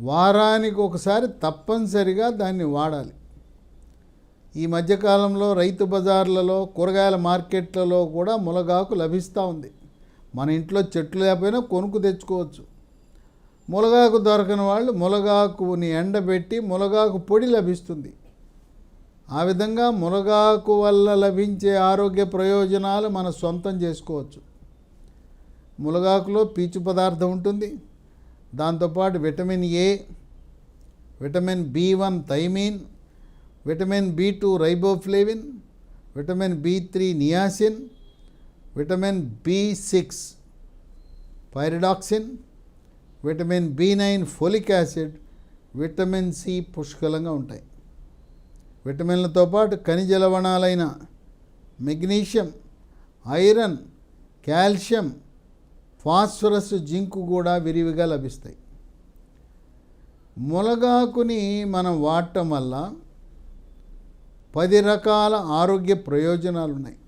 వారానికి ఒకసారి తప్పనిసరిగా దాన్ని వాడాలి. ఈ మధ్యకాలంలో రైతు బజార్లలో కూరగాయల మార్కెట్లలో కూడా మునగాకు లభిస్తూ ఉంది. మన ఇంట్లో చెట్లు లేకపోయినా కొనుక్కు తెచ్చుకోవచ్చు. మునగాకు దొరకని వాళ్ళు మునగాకుని ఎండబెట్టి మునగాకు పొడి లభిస్తుంది. ఆ విధంగా మునగాకు వల్ల లభించే ఆరోగ్య ప్రయోజనాలు మన సొంతం చేసుకోవచ్చు. మునగాకులో పీచు పదార్థం ఉంటుంది. దాంతోపాటు vitamin A vitamin B one thiamine vitamin B two riboflavin vitamin B three niacin vitamin B six pyridoxine vitamin B nine folic acid vitamin C పుష్కలంగా ఉంటాయి. విటమిన్లతో పాటు ఖనిజ లవణాలైన magnesium iron calcium phosphorus zinc కూడా విరివిగా లభిస్తాయి. మునగాకుని మనం వాడటం వల్ల పది రకాల ఆరోగ్య ప్రయోజనాలు ఉన్నాయి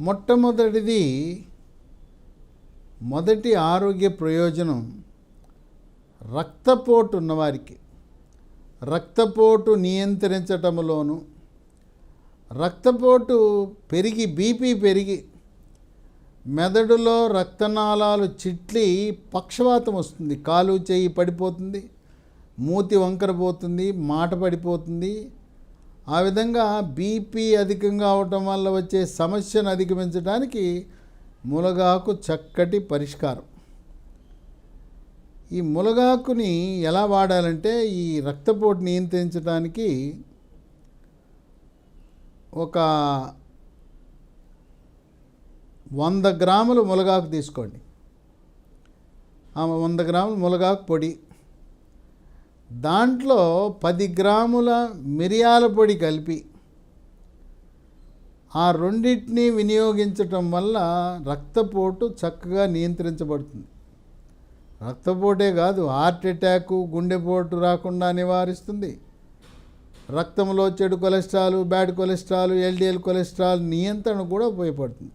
మొట్టమొదటిది మొదటి ఆరోగ్య ప్రయోజనం రక్తపోటు ఉన్నవారికి. రక్తపోటు నియంత్రించటంలోను రక్తపోటు పెరిగి బీపీ పెరిగి మెదడులో రక్తనాళాలు చిట్లి పక్షవాతం వస్తుంది. కాలు చేయి పడిపోతుంది. మూతి వంకర పోతుంది. మాట పడిపోతుంది. ఆ విధంగా బీపీ అధికంగా అవటం వల్ల వచ్చే సమస్యను అధిగమించడానికి ములగాకు చక్కటి పరిష్కారం. ఈ ములగాకుని ఎలా వాడాలంటే ఈ రక్తపోటు నియంత్రించడానికి ఒక వంద గ్రాములు మునగాకు తీసుకోండి. ఆమె వంద గ్రాములు మునగాకు పొడి. దాంట్లో పది గ్రాముల మిరియాల పొడి కలిపి ఆ రెండింటిని వినియోగించటం వల్ల రక్తపోటు చక్కగా నియంత్రించబడుతుంది. రక్తపోటే కాదు హార్ట్ అటాక్ గుండెపోటు రాకుండా నివారిస్తుంది. రక్తంలో చెడు cholesterol bad cholesterol LDL cholesterol నియంత్రణ కూడా ఉపయోగపడుతుంది.